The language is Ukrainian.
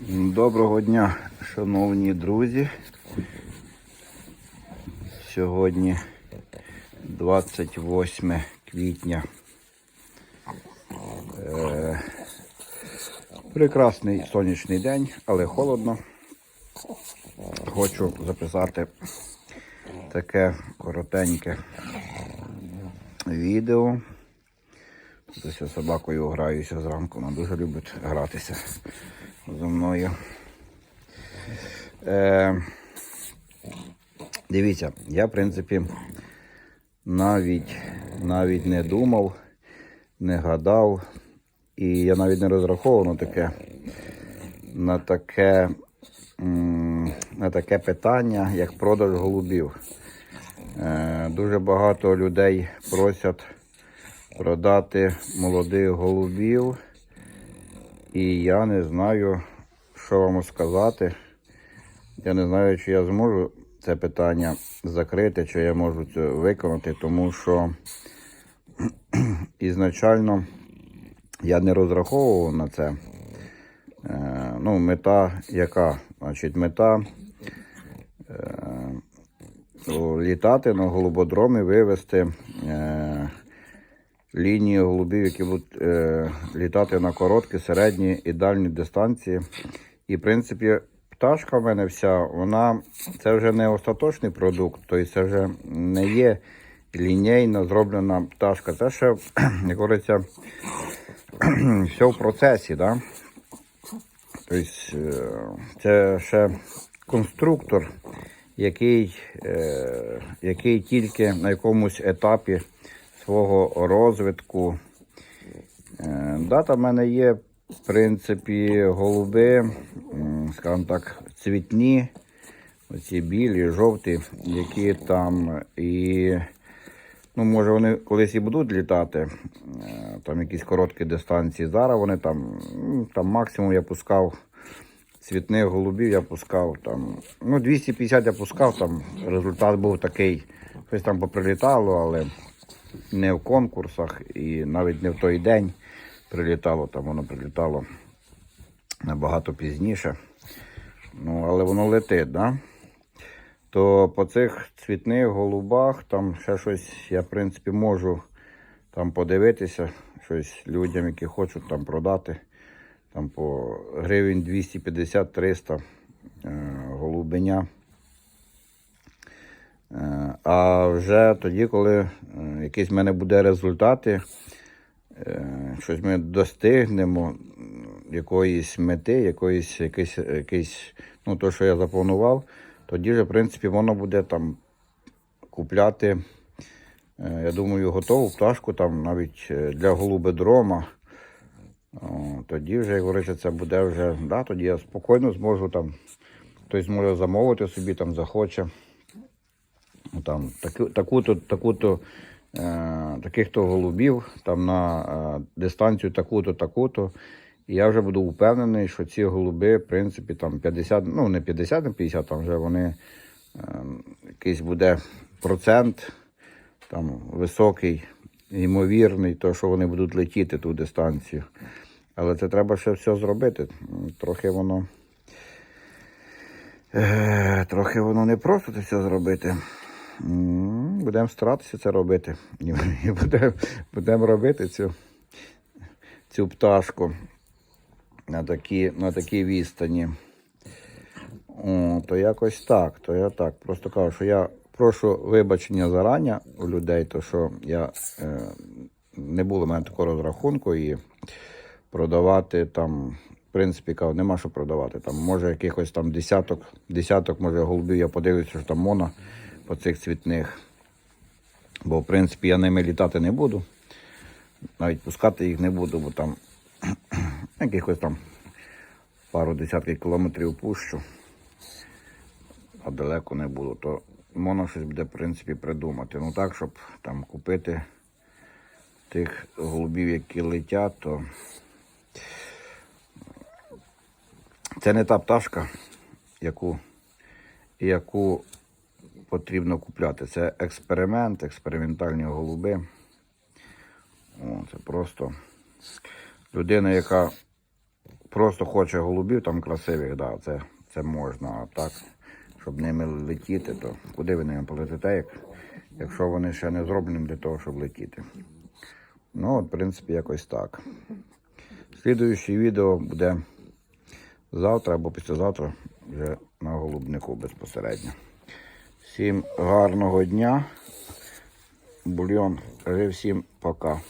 Доброго дня, шановні друзі. Сьогодні 28 квітня. Е, прекрасний сонячний день, але холодно. Хочу записати таке коротеньке відео. З собакою граюся зранку, вона дуже любить гратися зі мною. Е, дивіться, я, в принципі, навіть, навіть не думав, не гадав, і я навіть не розраховував на таке, на таке, на таке питання, як продаж голубів. Е, дуже багато людей просять продати молодих голубів. І я не знаю, що вам сказати. Я не знаю, чи я зможу це питання закрити, чи я можу це виконати, тому що ізначально я не розраховував на це. Е, ну, мета яка? Значить, мета е, літати на голубодромі, вивезти лінії голубів, які будуть е, літати на короткі, середні і дальні дистанції. І, в принципі, пташка в мене вся, вона це вже не остаточний продукт, тобто це вже не є лінійно зроблена пташка. Це ще, як говориться, все в процесі. Да? Тобто, е, це ще конструктор, який, е, який тільки на якомусь етапі свого розвитку. Е, Дата в мене є, в принципі, голуби, скажімо так, цвітні, оці білі, жовті, які там і. Ну, може, вони колись і будуть літати, е, там якісь короткі дистанції. Зараз вони там, там максимум я пускав цвітних голубів, я пускав там. Ну, 250 я пускав, там результат був такий. Щось там поприлітало, але не в конкурсах і навіть не в той день прилітало, там воно прилітало набагато пізніше. Ну, але воно летить, да? То по цих цвітних голубах там ще щось я, в принципі, можу там подивитися, щось людям, які хочуть там продати. Там по гривень 250-300 е, голубеня. Е, А вже тоді, коли е, якийсь в мене буде результати, е, щось ми достигнемо якоїсь мети, якоїсь, якийсь, якийсь, ну, то, що я запланував, тоді вже, в принципі, воно буде там купляти, е, я думаю, готову пташку там навіть е, для голубедрома. Тоді вже, як говориться, це буде вже, да, тоді я спокійно зможу там, хтось може замовити собі, там захоче ну, там, таку, таку-то, таку-то, е, таких-то голубів там на е, дистанцію таку-то, таку-то. І я вже буду впевнений, що ці голуби, в принципі, там 50, ну не 50 на 50, там вже вони е, якийсь буде процент там високий, ймовірний, то що вони будуть летіти ту дистанцію. Але це треба ще все зробити. Трохи воно. Трохи воно не просто це все зробити. Будемо старатися це робити. І будемо, будемо робити цю, цю пташку на такій на такій відстані. О, то якось так, то я так. Просто кажу, що я прошу вибачення зарані у людей, то що я е, не було в мене такого розрахунку і продавати там, в принципі, кажу, нема що продавати. Там може якихось там десяток, десяток, може голубів, я подивлюся, що там мона по цих цвітних. Бо, в принципі, я ними літати не буду. Навіть пускати їх не буду, бо там якихось там пару десятків кілометрів пущу, а далеко не буду, то можна щось буде, в принципі, придумати. Ну так, щоб там купити тих голубів, які летять, то це не та пташка, яку, яку потрібно купляти. Це експеримент, експериментальні голуби. О, це просто людина, яка просто хоче голубів там красивих, да, це, це можна. А так, щоб ними летіти, то куди ви ними полетите, як, якщо вони ще не зроблені для того, щоб летіти. Ну, от, в принципі, якось так. Слідуюче відео буде завтра або післязавтра вже на голубнику безпосередньо. Всім гарного дня. Бульйон. Всім пока.